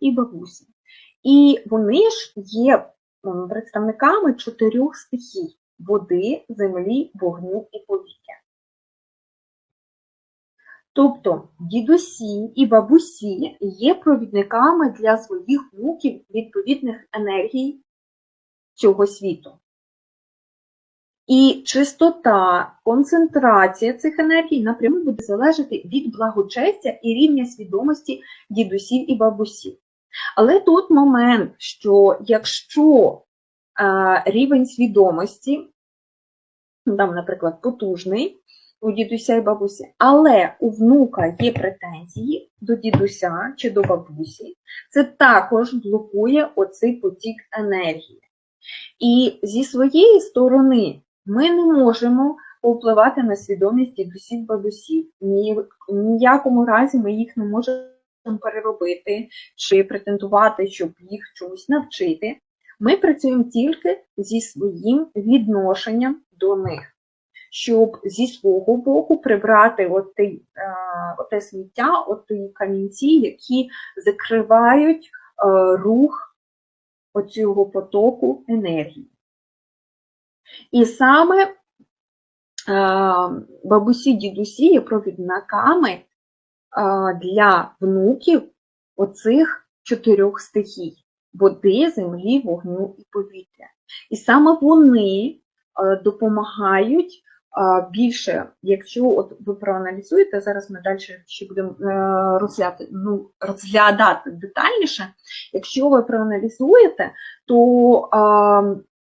і бабусі. І вони ж є представниками чотирьох стихій: води, землі, вогню і повітря. Тобто дідусі і бабусі є провідниками для своїх внуків відповідних енергій цього світу. І чистота, концентрація цих енергій напряму буде залежати від благочестя і рівня свідомості дідусів і бабусів. Але тут момент, що якщо е, рівень свідомості, там, наприклад, потужний у дідуся і бабусі, але у внука є претензії до дідуся чи до бабусі, це також блокує оцей потік енергії. І зі своєї сторони ми не можемо повпливати на свідомість дідусів бабусів. Ні, ніякому разі ми їх не можемо переробити чи претендувати, щоб їх чомусь навчити. Ми працюємо тільки зі своїм відношенням до них, щоб зі свого боку прибрати оте, оте сміття, оті камінці, які закривають е, рух оцього потоку енергії. І саме е, бабусі, дідусі є провідниками е, для внуків оцих чотирьох стихій води, землі, вогню і повітря. І саме вони е, допомагають більше, якщо от ви проаналізуєте, зараз ми далі ще будемо розглядати, ну, розглядати детальніше, якщо ви проаналізуєте, то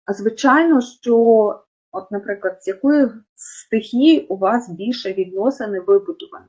звичайно, що, от, наприклад, з якої стихії у вас більше відносини вибудовані.